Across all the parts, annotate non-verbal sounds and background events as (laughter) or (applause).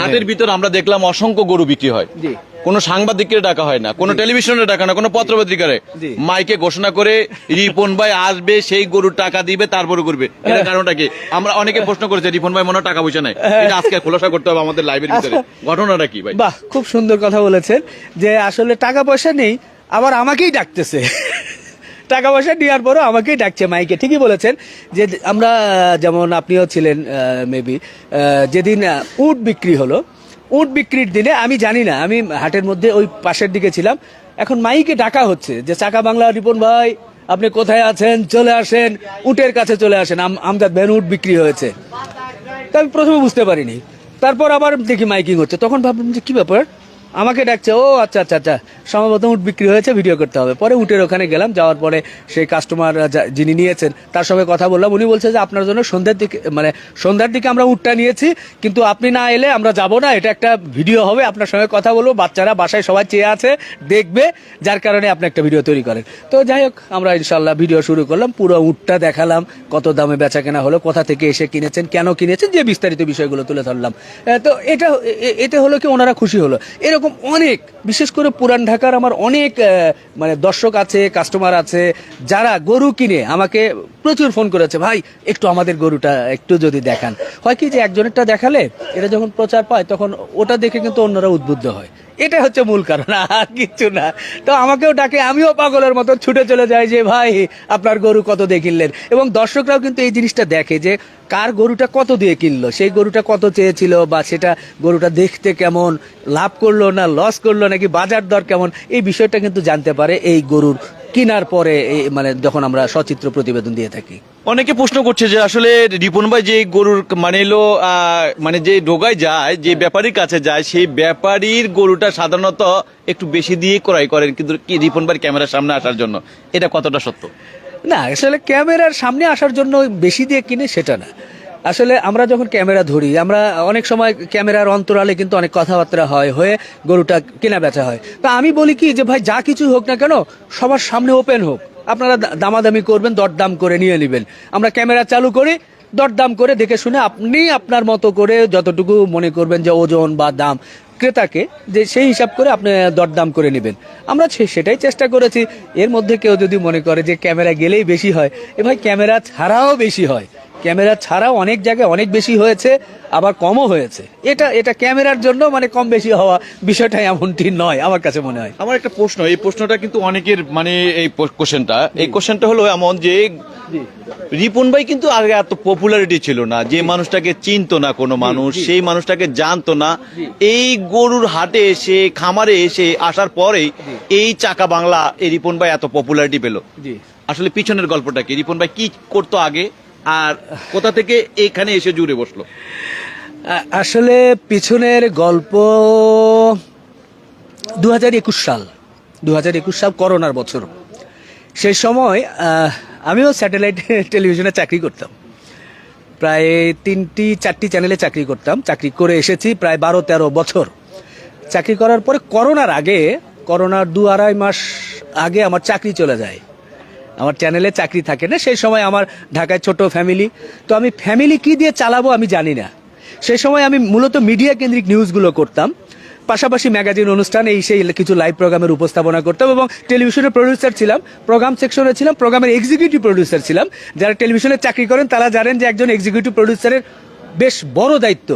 হাটের ভিতর আমরা দেখলাম অসংখ্য গরু বিক্রি হয়। কোনো সাংবাদিককে ডাকা হয় না কোনো টেলিভিশনে ডাকা না কোনো পত্রপত্রিকারে। মাইকে ঘোষণা করে রিপন ভাই আসবে সেই গরুর টাকা দিবে তারপরে করবে। কারণটা কি? আমরা অনেকে প্রশ্ন করেছে রিপন ভাই মনে হয় টাকা পয়সা নাই? এটা আজকে খোলাসা করতে হবে আমাদের লাইভের ভিতরে। ঘটনাটা কি ভাই? বাহ খুব সুন্দর কথা বলেছেন যে আসলে টাকা পয়সা নেই আবার আমাকেই ডাকতেছে। টাকা পয়সা নেওয়ার পরও আমাকেই ডাকছে মাইকে। ঠিকই বলেছেন যে আমরা, যেমন আপনিও ছিলেন মেবি যেদিন উট বিক্রি হলো, উট বিক্রির দিনে আমি জানি না, আমি হাটের মধ্যে ওই পাশের দিকে ছিলাম, এখন মাইকে ডাকা হচ্ছে যে, চাকা বাংলা রিপন ভাই, আপনি কোথায় আছেন? চলে আসেন, উটের কাছে চলে আসেন, আম- আমজাদ ভ্যান উট বিক্রি হয়েছে। তা আমি প্রথমে বুঝতে পারিনি। তারপর আবার দেখি মাইকিং হচ্ছে, তখন ভাবলাম যে কী ব্যাপার? আমাকে ডাকছে, ও আচ্ছা আচ্ছা আচ্ছা। সম্ভবত উট বিক্রি হয়েছে, ভিডিও করতে হবে। পরে উটের ওখানে গেলাম, যাওয়ার পরে সেই কাস্টমার যিনি নিয়েছেন, তার সঙ্গে কথা বললাম। উনি বলছে যে, আপনার জন্য সন্ধ্যার দিকে মানে সন্ধ্যার দিকে আমরা উটটা নিয়েছি, কিন্তু আপনি না এলে আমরা যাব না। এটা একটা ভিডিও হবে, আপনার সঙ্গে কথা বলব। বাচ্চারা বাসায় সবাই চেয়ে আছে, দেখবে, যার কারণে আপনি একটা ভিডিও তৈরি করেন। তো যাই হোক, আমরা ইনশাল্লাহ ভিডিও শুরু করলাম, পুরো উটটা দেখালাম, কত দামে বেচা কেনা হলো, কোথা থেকে এসে কিনেছেন, কেন কিনেছেন, যে বিস্তারিত বিষয়গুলো তুলে ধরলাম। তো এটা এতে হলো কি, ওনারা খুশি হলো। এরকম অনেক, বিশেষ করে পুরান ঢাকার আমার অনেক মানে দর্শক আছে কাস্টমার আছে, যারা গরু কিনে আমাকে প্রচুর ফোন করেছে, ভাই, একটু আমাদের গরুটা একটু যদি দেখান। হয় কি যে একজনেরটা দেখালে, এটা যখন প্রচার পায়, তখন ওটা দেখে কিন্তু অন্যরা উদ্বুদ্ধ হয়। এটা হচ্ছে মূল কারণ, আর কিচ্ছু না। তো আমাকেও ডাকে, আমিও পাগলের মতো ছুটে চলে যাই যে, ভাই, আপনার গরু কত দিয়ে কিনলেন? এবং দর্শকরাও কিন্তু এই জিনিসটা দেখে যে, কার গরুটা কত দিয়ে কিনলো? সেই গরুটা কত চেয়েছিল বা সেটা গরুটা দেখতে কেমন, লাভ করল না লস করল, নাকি বাজার দর কেমন? এই বিষয়টা কিন্তু জানতে পারে এই গরুর কেনার পরে মানে যখন আমরা সচিত্র প্রতিবেদন দিয়ে থাকি। অনেকে প্রশ্ন করছে যে আসলে রিপন ভাই যে গরুর মানে এলো মানে যে ডোগায় যায় যে ব্যাপারীর কাছে যায় সেই ব্যাপারীর গরুটা সাধারণত একটু বেশি দিয়ে ক্রয় করেন কিন্তু কি রিপন ভাই ক্যামেরার সামনে আসার জন্য? এটা কতটা সত্য? না আসলে ক্যামেরার সামনে আসার জন্য বেশি দিয়ে কিনে সেটা না। আসলে আমরা যখন ক্যামেরা ধরি, আমরা অনেক সময় ক্যামেরার অন্তরালে কিন্তু অনেক কথাবার্তা হয়, হয়ে গরুটা কেনা বেচা হয়। তা আমি বলি কি যে, ভাই, যা কিছু হোক না কেন, সবার সামনে ওপেন হোক। আপনারা দামাদামি করবেন, দরদাম করে নিয়ে নেবেন। আমরা ক্যামেরা চালু করি, দরদাম করে দেখে শুনে আপনি আপনার মতো করে যতটুকু মনে করবেন যে ওজন বা দাম ক্রেতাকে, যে সেই হিসাব করে আপনি দরদাম করে নেবেন। আমরা সেটাই চেষ্টা করেছি। এর মধ্যে কেউ যদি মনে করে যে, ক্যামেরা গেলেই বেশি হয়, এ ভাই, ক্যামেরা ছাড়াও বেশি হয়। ক্যামেরা ছাড়াও অনেক জায়গায় অনেক বেশি হয়েছে আবার কমও হয়েছে। এটা এটা ক্যামেরার জন্য মানে কম বেশি হওয়া বিষয়টা এমনটি নয় আমার কাছে মনে হয়। আমার একটা প্রশ্ন এই প্রশ্নটা কিন্তু অনেকের মানে এই কোশ্চেনটা এই কোশ্চেনটা হলো এমন যে রিপন ভাই কিন্তু আগে এত পপুলারিটি ছিল না যে মানুষটাকে চিনতো না কোনো মানুষ সেই মানুষটাকে জানতো না। এই গরুর হাটে এসে খামারে এসে আসার পরেই এই চাকা বাংলা এই রিপন ভাই এত পপুলারিটি পেল। আসলে পিছনের গল্পটা কি? রিপন ভাই কি করতো আগে? আর কোথা থেকে এখানে এসে জুড়ে বসল? আসলে পিছনের গল্প দু হাজার একুশ সাল দু হাজার একুশ সাল করোনার বছর। সেই সময় আমিও স্যাটেলাইট (laughs) টেলিভিশনে চাকরি করতাম। প্রায় তিনটি, চারটি চ্যানেলে চাকরি করতাম। চাকরি করে এসেছি প্রায় বারো তেরো বছর। চাকরি করার পরে করোনার আগে, করোনার দু আড়াই মাস আগে আমার চাকরি চলে যায়। আমার চ্যানেলে চাকরি থাকে না, সেই সময় আমার ঢাকায় ছোট ফ্যামিলি তো আমি ফ্যামিলি কি দিয়ে চালাবো আমি জানি না। সেই সময় আমি মূলত মিডিয়া কেন্দ্রিক নিউজগুলো করতাম। পাশাপাশি ম্যাগাজিন অনুষ্ঠান, এই সেই কিছু লাইভ প্রোগ্রামের উপস্থাপনা করতাম এবং টেলিভিশনের প্রডিউসার ছিলাম। প্রোগ্রাম সেকশনে ছিলাম প্রোগ্রামের এক্সিকিউটিভ প্রডিউসার ছিলাম। যারা টেলিভিশনে চাকরি করেন, তারা জানেন যে একজন এক্সিকিউটিভ প্রডিউসারের বেশ বড় দায়িত্ব।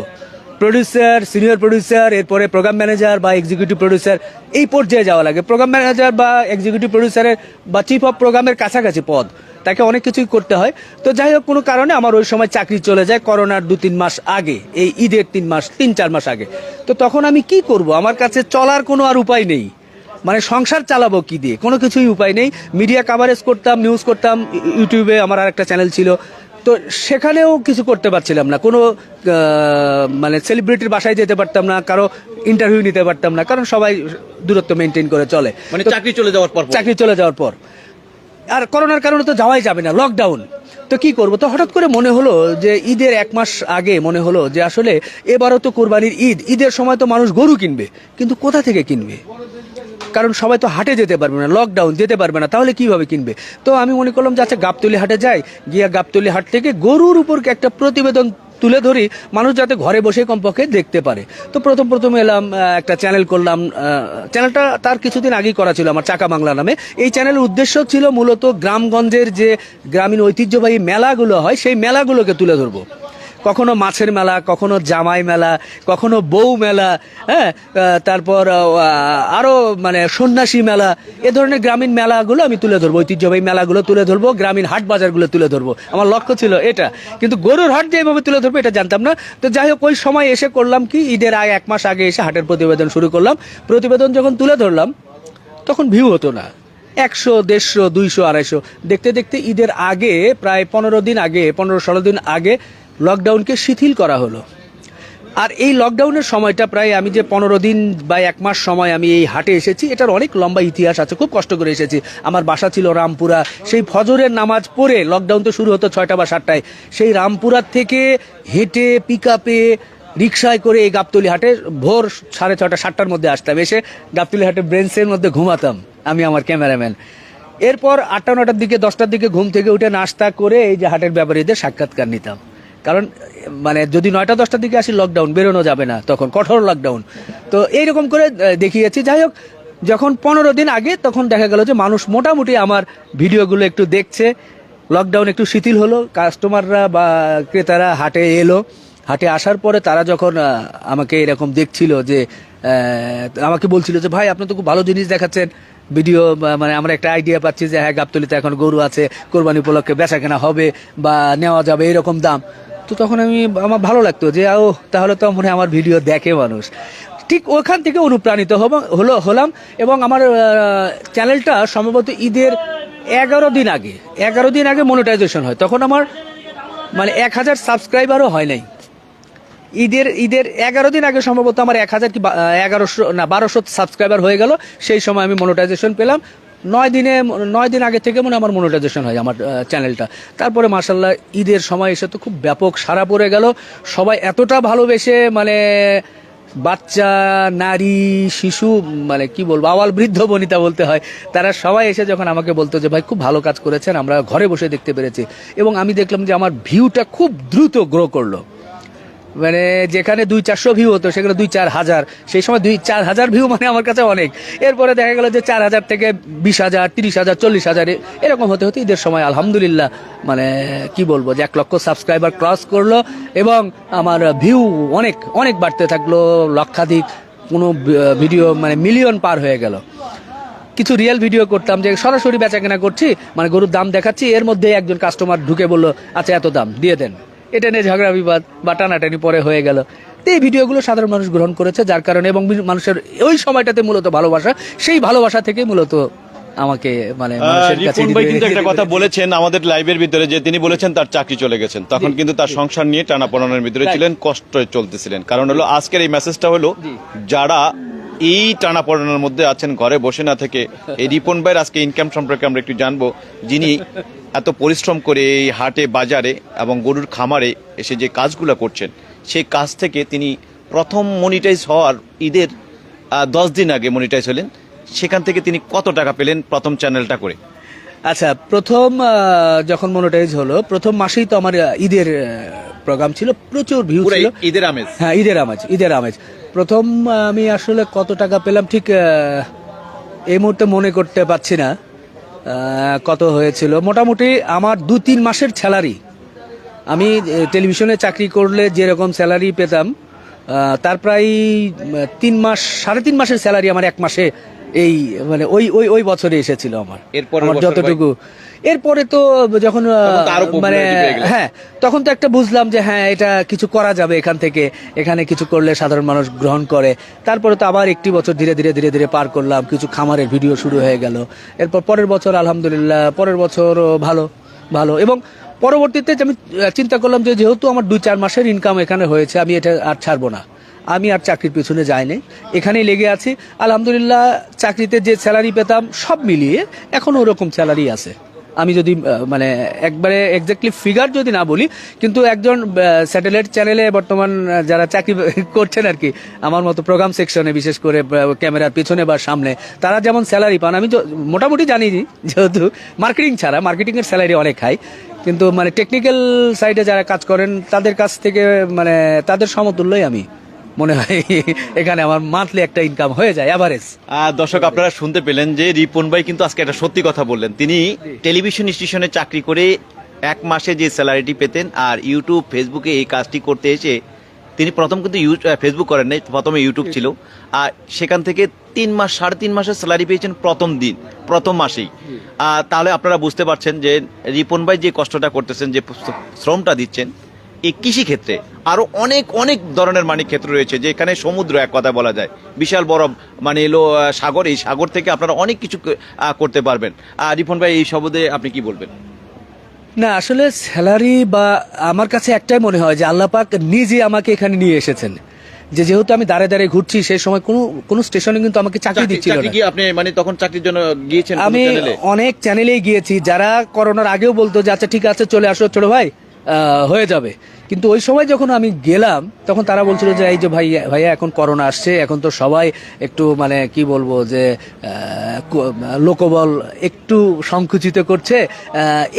প্রডিউসার সিনিয়র প্রডিউসার এরপরে প্রোগ্রাম ম্যানেজার বা এক্সিকিউটিভ প্রডিউসার এই পর্যায়ে যাওয়া লাগে। প্রোগ্রাম ম্যানেজার বা এক্সিকিউটিভ প্রডিউসারের বা চিফ অফ প্রোগ্রামের কাছাকাছি পদ, তাকে অনেক কিছুই করতে হয়। তো যাই হোক, কোনো কারণে আমার ওই সময় চাকরি চলে যায় করোনার দু তিন মাস আগে, এই ঈদের তিন মাস, তিন চার মাস আগে। তো তখন আমি কি করব? আমার কাছে চলার কোনো আর উপায় নেই। মানে সংসার চালাবো কি দিয়ে? কোনো কিছুই উপায় নেই। মিডিয়া কাভারেজ করতাম নিউজ করতাম ইউটিউবে আমার আর একটা চ্যানেল ছিল। তো সেখানেও কিছু করতে পারছিলাম না। কোনো মানে সেলিব্রিটির বাসায় যেতে পারতাম না কারও ইন্টারভিউ নিতে পারতাম না কারণ সবাই দূরত্ব মেনটেন করে চলে। মানে চাকরি চলে যাওয়ার পর পর। চাকরি চলে যাওয়ার পর। আর করোনার কারণে তো যাওয়াই যাবে না লকডাউন তো কি করব? তো হঠাৎ করে মনে হলো যে ঈদের এক মাস আগে মনে হলো যে আসলে এবারও তো কোরবানির ঈদ। ঈদের সময় তো মানুষ গরু কিনবে কিন্তু কোথা থেকে কিনবে? কারণ সবাই তো হাটে যেতে পারবে না লকডাউন যেতে পারবে না, তাহলে কীভাবে কিনবে? তো আমি মনে করলাম যে আচ্ছা গাবতলি হাটে যাই, গিয়া গাবতলি হাট থেকে গরুর উপর একটা প্রতিবেদন তুলে ধরি, মানুষ যাতে ঘরে বসে কমপক্ষে দেখতে পারে। তো প্রথম প্রথম এলাম একটা চ্যানেল করলাম চ্যানেলটা তার কিছুদিন আগেই করা ছিল আমার চাকা বাংলা নামে। এই চ্যানেলের উদ্দেশ্য ছিল মূলত গ্রামগঞ্জের যে গ্রামীণ ঐতিহ্যবাহী মেলাগুলো হয়, সেই মেলাগুলোকে তুলে ধরবো। কখনো মাছের মেলা, কখনো জামাই মেলা, কখনো বউ মেলা হ্যাঁ? তারপর আরও মানে সন্ন্যাসী মেলা, এ ধরনের গ্রামীণ মেলাগুলো আমি তুলে ধরবো, ঐতিহ্যবাহী মেলাগুলো তুলে ধরবো, গ্রামীণ হাট বাজারগুলো তুলে ধরবো। আমার লক্ষ্য ছিল এটা। কিন্তু গরুর হাট যে এভাবে তুলে ধরবো, এটা জানতাম না। তো যাই হোক, ওই সময় এসে করলাম কি, ঈদের আগে এক মাস আগে এসে হাটের প্রতিবেদন শুরু করলাম। প্রতিবেদন যখন তুলে ধরলাম, তখন ভিউ হতো না। একশো, দেড়শো, দুইশো, আড়াইশো। দেখতে দেখতে ঈদের আগে, প্রায় পনেরো দিন আগে, পনেরো, ষোলো দিন আগে লকডাউনকে শিথিল করা হলো। আর এই লকডাউনের সময়টা প্রায় আমি যে পনেরো দিন বা এক মাস সময় আমি এই হাটে এসেছি, এটার অনেক লম্বা ইতিহাস আছে, খুব কষ্ট করে এসেছি। আমার বাসা ছিল রামপুরা, সেই ফজরের নামাজ পড়ে লকডাউন তো শুরু হতো ছয়টা বা সাতটায়। সেই রামপুরার থেকে হেঁটে পিক আপে রিক্সায় করে এই গাবতলি হাটে ভোর সাড়ে ছটা সাতটার মধ্যে আসতাম। এসে গাবতলি হাটে ব্রেঞ্চের মধ্যে ঘুমাতাম আমি আমার ক্যামেরাম্যান। এরপর আটটা, নটার দিকে, দশটার দিকে ঘুম থেকে উঠে নাস্তা করে এই যে হাটের ব্যাপারীদের সাক্ষাৎকার নিতাম। কারণ মানে যদি নয়টা, দশটার দিকে আসি লকডাউন বেরোনো যাবে না তখন, কঠোর লকডাউন তো এইরকম করে দেখিয়েছি। যাই হোক, যখন পনেরো দিন আগে, তখন দেখা গেল যে মানুষ মোটামুটি আমার ভিডিওগুলো একটু দেখছে। লকডাউন একটু শিথিল হলো কাস্টমাররা বা ক্রেতারা হাটে এলো। হাটে আসার পরে তারা যখন আমাকে এরকম দেখছিল যে আমাকে বলছিল যে, ভাই, আপনি তো খুব ভালো জিনিস দেখাচ্ছেন। ভিডিও মানে আমরা একটা আইডিয়া পাচ্ছি যে হ্যাঁ গাবতলিতে এখন গরু আছে, কোরবানি উপলক্ষে বেচা কেনা হবে বা নেওয়া যাবে, এরকম দাম। তো তখন আমি, আমার ভালো লাগতো যে ও তাহলে তো মনে আমার ভিডিও দেখে মানুষ। ঠিক ওখান থেকে অনুপ্রাণিত হলো, হলাম এবং আমার চ্যানেলটা সম্ভবত ঈদের এগারো দিন আগে, এগারো দিন আগে মনিটাইজেশন হয়। তখন আমার মানে এক হাজার সাবস্ক্রাইবারও হয় নাই। ঈদের ঈদের এগারো দিন আগে সম্ভবত আমার এক হাজার কি এগারোশো, না, বারোশো সাবস্ক্রাইবার হয়ে গেল। সেই সময় আমি মনিটাইজেশন পেলাম। নয় দিনে নয় দিন আগে থেকে মনে আমার মনিটাইজেশন হয় আমার চ্যানেলটা তারপরে মার্শাল্লাহ ঈদের সময় এসে তো খুব ব্যাপক সারা পড়ে গেল। সবাই এতটা ভালোবেসে মানে বাচ্চা, নারী, শিশু মানে কি বলব, আওয়াল বৃদ্ধ বনিতা বলতে হয়, তারা সবাই এসে যখন আমাকে বলতো যে, ভাই, খুব ভালো কাজ করেছেন, আমরা ঘরে বসে দেখতে পেরেছি। এবং আমি দেখলাম যে, আমার ভিউটা খুব দ্রুত গ্রো করল। মানে যেখানে দুই চারশো ভিউ হতো, সেখানে দুই চার হাজার। সেই সময় দুই চার হাজার ভিউ মানে আমার কাছে অনেক। এরপরে দেখা গেল যে চার হাজার থেকে বিশ হাজার, তিরিশ হাজার, চল্লিশ হাজার এরকম হতে হতে ঈদের সময় আলহামদুলিল্লাহ মানে কি বলব, যে এক লক্ষ সাবস্ক্রাইবার ক্রস করল এবং আমার ভিউ অনেক অনেক বাড়তে থাকল, লক্ষাধিক কোনো ভিডিও মানে মিলিয়ন পার হয়ে গেল। কিছু রিয়েল ভিডিও করতাম যে সরাসরি বেচা কেনা করছি মানে গরুর দাম দেখাচ্ছি, এর মধ্যে একজন কাস্টমার ঢুকে বলল আচ্ছা এত দাম, দিয়ে দেন। এটা নিয়ে ঝগড়া বিবাদ বা টানাটানি পরে হয়ে গেল। তো এই ভিডিওগুলো সাধারণ মানুষ গ্রহণ করেছে যার কারণে এবং মানুষের ওই সময়টাতে মূলত ভালোবাসা সেই ভালোবাসা থেকে মূলত আমাকে মানে মানুষের রিপন ভাই কিন্তু একটা কথা বলেছেন আমাদের লাইভের ভিতরে যে তিনি বলেছেন তার চাকরি চলে গেছেন। তখন কিন্তু তার সংসার নিয়ে টানাপড়ানোর ভিতরে ছিলেন কষ্ট চলতেছিলেন। কারণ হলো আজকের এই মেসেজটা হলো যারা এই টানাপড়ানোর মধ্যে আছেন ঘরে বসে না থেকে এই রিপন ভাইয়ের আজকে ইনকাম সম্পর্কে আমরা একটু জানব যিনি এত পরিশ্রম করে এই হাটে বাজারে এবং গরুর খামারে এসে যে কাজগুলো করছেন সেই কাজ থেকে তিনি প্রথম মনিটাইজ হওয়ার ঈদের দশ দিন আগে মনিটাইজ হলেন। সেখান থেকে তিনি কত টাকা পেলেন প্রথম চ্যানেলটা করে? আচ্ছা প্রথম যখন মনোটাইজ হলো প্রথম মাসেই তো আমার ঈদের প্রোগ্রাম ছিল। প্রচুর ভিউ ছিল। ঈদের আমেজ। হ্যাঁ ঈদের আমেজ ঈদের আমেজ। প্রথম আমি আসলে কত টাকা পেলাম ঠিক এই মুহূর্তে মনে করতে পারছি না। কত হয়েছিল? মোটামুটি আমার দু তিন মাসের স্যালারি আমি টেলিভিশনে চাকরি করলে যেরকম স্যালারি পেতাম তার প্রায় তিন মাস সাড়ে তিন মাসের স্যালারি আমার এক মাসে এই মানে ওই ওই ওই বছরে এসেছিল আমার। যতটুকু এরপরে তো যখন মানে। হ্যাঁ তখন তো একটা বুঝলাম যে হ্যাঁ এটা কিছু করা যাবে এখান থেকে। এখানে কিছু করলে সাধারণ মানুষ গ্রহণ করে। তারপরে তো আবার একটি বছর ধীরে ধীরে ধীরে ধীরে পার করলাম। কিছু খামারের ভিডিও শুরু হয়ে গেল। এরপর পরের বছর আলহামদুলিল্লাহ পরের বছর ভালো ভালো। এবং পরবর্তীতে যে আমি চিন্তা করলাম যে যেহেতু আমার দুই চার মাসের ইনকাম এখানে হয়েছে আমি এটা আর ছাড়বো না। আমি আর চাকরির পিছনে যাইনি। এখানেই লেগে আছি। আলহামদুলিল্লাহ চাকরিতে যে স্যালারি পেতাম সব মিলিয়ে এখনও ওরকম স্যালারি আছে। আমি যদি মানে একবারে এক্স্যাক্টলি ফিগার যদি না বলি, কিন্তু একজন স্যাটেলাইট চ্যানেলে বর্তমান যারা চাকরি (laughs) করছেন আর কি, আমার মতো প্রোগ্রাম সেকশনে বিশেষ করে ক্যামেরার পিছনে বা সামনে, তারা যেমন স্যালারি পান, আমি মোটামুটি জানি যেহেতু মার্কেটিং ছাড়া মার্কেটিং এর স্যালারি অনেক হাই কিন্তু মানে টেকনিক্যাল সাইডে যারা কাজ করেন, তাদের কাছ থেকে মানে তাদের সমতুল্যই আমি। মনে হয় এখানে আমার মান্থলি একটা ইনকাম হয়ে যায় অ্যাভারেজ আর দর্শক আপনারা শুনতে পেলেন যে রিপন ভাই কিন্তু আজকে একটা সত্যি কথা বললেন। তিনি টেলিভিশন স্টেশনে চাকরি করে এক মাসে যে স্যালারিটি পেতেন আর ইউটিউব ফেসবুকে এই কাজটি করতে এসে তিনি প্রথম কিন্তু ফেসবুক করেন নাই প্রথমে ইউটিউব ছিল। আর সেখান থেকে তিন মাস সাড়ে তিন মাসের স্যালারি পেয়েছেন প্রথম দিন প্রথম মাসেই। আর তাহলে আপনারা বুঝতে পারছেন যে রিপন ভাই যে কষ্টটা করতেছেন যে শ্রমটা দিচ্ছেন এই কৃষি ক্ষেত্রে আরও অনেক অনেক ধরনের মানে ক্ষেত্র রয়েছে যেখানে সমুদ্র এক কথা বলা যায়। বিশাল বড় মানে এলো সাগর এই সাগর থেকে আপনারা অনেক কিছু করতে পারবেন। আর রিফন ভাই এই শব্দে আপনি কি বলবেন? না আসলে স্যালারি বা আমার কাছে একটাই মনে হয় যে আল্লাপাক নিজে আমাকে এখানে নিয়ে এসেছেন। যে যেহেতু আমি দাঁড়ে দাঁড়িয়ে ঘুরছি সেই সময় কোনো কোনো স্টেশনে কিন্তু আমাকে চাকরি চাকরি দিচ্ছিল না। আপনি মানে তখন চাকরির জন্য গিয়েছেন আমি অনেক চ্যানেলেই গিয়েছি। যারা করোনার আগেও বলতো যে আচ্ছা ঠিক আছে চলে আসো ছোট ভাই হয়ে যাবে। কিন্তু ওই সময় যখন আমি গেলাম, তখন তারা বলছিল যে, এই যে ভাই, ভাইয়া, এখন করোনা আসছে, এখন তো সবাই একটু মানে কি বলব যে লোকবল একটু সংকুচিত করছে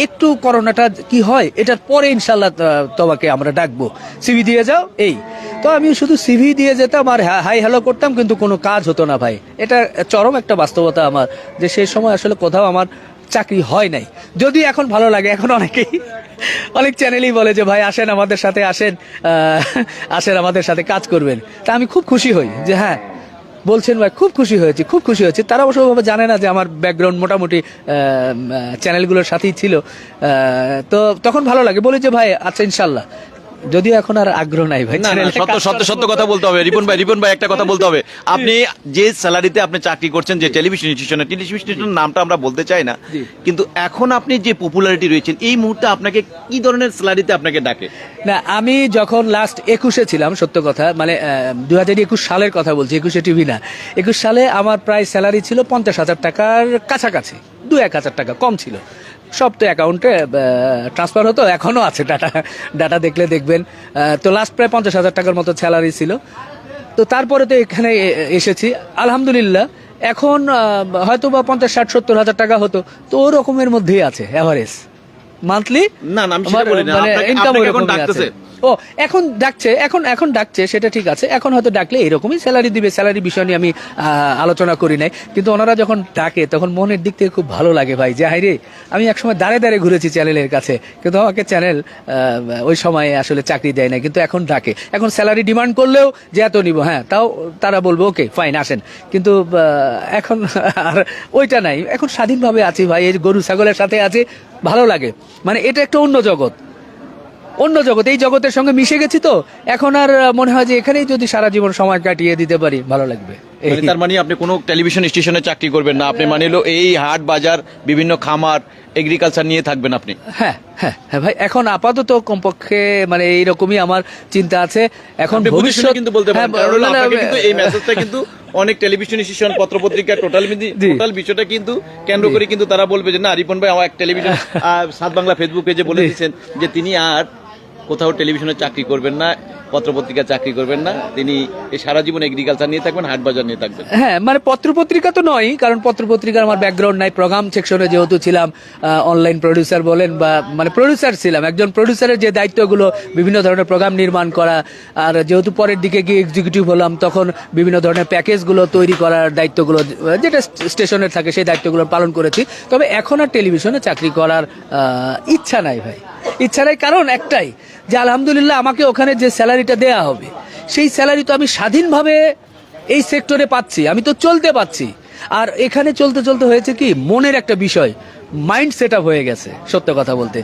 একটু করোনাটা কি হয়, এটার পরে ইনশাল্লাহ তোমাকে আমরা ডাকবো। সিভি দিয়ে যাও, এই। তো আমি শুধু সিভি দিয়ে যেতাম আর হাই হ্যালো করতাম, কিন্তু কোনো কাজ হতো না ভাই। এটা চরম একটা বাস্তবতা আমার, যে সেই সময় আসলে কোথাও আমার চাকরি হয় নাই। যদি এখন ভালো লাগে, এখন অনেকেই, অনেক চ্যানেলই বলে যে, ভাই, আসেন আমাদের সাথে, আসেন আসেন আমাদের সাথে কাজ করবেন। তা আমি খুব খুশি হই যে হ্যাঁ বলছেন ভাই, খুব খুশি হয়েছি, খুব খুশি হয়েছি। তারা অবশ্যভাবে জানে না যে, আমার ব্যাকগ্রাউন্ড মোটামুটি চ্যানেলগুলোর সাথেই ছিল। তো তখন ভালো লাগে। বলি যে, ভাই আচ্ছা ইনশাল্লাহ। যদিও এখন আর আগ্রহ নাই ভাই। না সত্য সত্য সত্য কথা বলতে হবে রিপন ভাই রিপন ভাই একটা কথা বলতে হবে। আপনি যে স্যালারিতে আপনি চাকরি করছেন যে টেলিভিশন স্টেশনে টেলিভিশন নামটা আমরা বলতে চাই না কিন্তু এখন আপনি যে পপুলারিটি রয়েছেন এই মুহূর্তে আপনাকে কি ধরনের স্যালারিতে আপনাকে ডাকে? না আমি যখন লাস্ট একুশে ছিলাম সত্য কথা মানে দু হাজার একুশ সালের কথা বলছি একুশে টিভি না। একুশ সালে আমার প্রায় স্যালারি ছিল পঞ্চাশ হাজার টাকার কাছাকাছি দু এক হাজার টাকা কম ছিল। সব তো অ্যাকাউন্টে ট্রান্সফার হতো এখনও আছে ডাটা ডাটা দেখলে দেখবেন। তো লাস্ট প্রায় পঞ্চাশ হাজার টাকার মতো স্যালারি ছিল। তো তারপরে তো এখানে এসেছি। আলহামদুলিল্লাহ এখন হয়তো বা পঞ্চাশ ষাট সত্তর হাজার টাকা হতো। তো ওরকমের রকমের মধ্যেই আছে অ্যাভারেজ মান্থলি না, না, আমি সেটা বলি না। ইনকাম এখন ডাকতেছে? ও, এখন ডাকছে, এখন এখন ডাকছে, সেটা ঠিক আছে। এখন হয়তো ডাকলে এরকমই স্যালারি দিবে স্যালারি বিষয় নিয়ে আমি আলোচনা করি নাই। কিন্তু ওনারা যখন ডাকে, তখন মনের দিক থেকে খুব ভালো লাগে ভাই। যে হাই রে, আমি একসময় দাঁড়ে দাঁড়িয়ে ঘুরেছি চ্যানেলের কাছে। কিন্তু আমাকে চ্যানেল ওই সময়ে আসলে চাকরি দেয় না কিন্তু এখন ডাকে। এখন স্যালারি ডিমান্ড করলেও যে, এত নিব। হ্যাঁ তাও তারা বলব, ওকে ফাইন আসেন। কিন্তু এখন আর ওইটা নাই। এখন স্বাধীনভাবে আছি ভাই, এই গরু, ছাগলের সাথে আছি, ভালো লাগে। মানে এটা একটা অন্য জগৎ। অন্য জগৎ এই জগতের সঙ্গে মিশে গেছি তো। এখন আর মনে হয় যে এখানেই যদি সারা জীবন সময় কাটিয়ে দিতে পারি ভালো লাগবে। মানে তার মানে আপনি কোনো টেলিভিশন স্টেশনে চাকরি করবেন না আপনি মানে এই হাট বাজার বিভিন্ন খামার এগ্রিকালচার নিয়ে থাকবেন আপনি। হ্যাঁ হ্যাঁ হ্যাঁ ভাই এখন আপাতত কমপক্ষে মানে এইরকমই আমার চিন্তা আছে। এখন ভবিষ্যৎ কিন্তু বলতে হ্যাঁ, পারেন কারণ হলো না, না, আপনাকে কিন্তু এই মেসেজটা কিন্তু অনেক টেলিভিশন স্টেশন পত্র পত্রিকা টোটাল। টোটাল বিষয়টা কিন্তু কেন্দ্র করে কিন্তু তারা বলবে যে না রিপন ভাই আমার টেলিভিশন (laughs) সাত বাংলা ফেসবুকে পেজে বলে। দিয়েছেন যে তিনি আর কোথাও টেলিভিশনে চাকরি করবেন না পত্র পত্রিকা চাকরি করবেন না, তিনি সারা জীবন এগ্রিকালচার নিয়ে থাকবেন, হাট বাজার নিয়ে থাকবেন। হ্যাঁ মানে পত্রপত্রিকা তো নয় কারণ পত্রপত্রিকার আমার ব্যাকগ্রাউন্ড নাই। প্রোগ্রাম সেকশনে যেহেতু ছিলাম অনলাইন প্রডিউসার বলেন বা মানে প্রডিউসার ছিলাম। একজন প্রডিউসারের যে দায়িত্বগুলো, বিভিন্ন ধরনের প্রোগ্রাম নির্মাণ করা, আর যেহেতু পরের দিকে গিয়ে এক্সিকিউটিভ হলাম, তখন বিভিন্ন ধরনের প্যাকেজগুলো তৈরি করার দায়িত্বগুলো, যেটা স্টেশনের থাকে, সেই দায়িত্বগুলো পালন করেছি। তবে এখন আর টেলিভিশনে চাকরি করার ইচ্ছা নাই ভাই। ইচ্ছা নাই, কারণ একটাই, যে আলহামদুলিল্লাহ আমাকে ওখানে যে স্যালারিটা দেয়া হবে, সেই স্যালারি তো আমি স্বাধীনভাবে এই সেক্টরে পাচ্ছি, আমি তো চলতে পাচ্ছি। আর এখানে চলতে চলতে হয়েছে কি, মনের একটা বিষয়, মাইন্ড সেট হয়ে গেছে, সত্য কথা বলতে।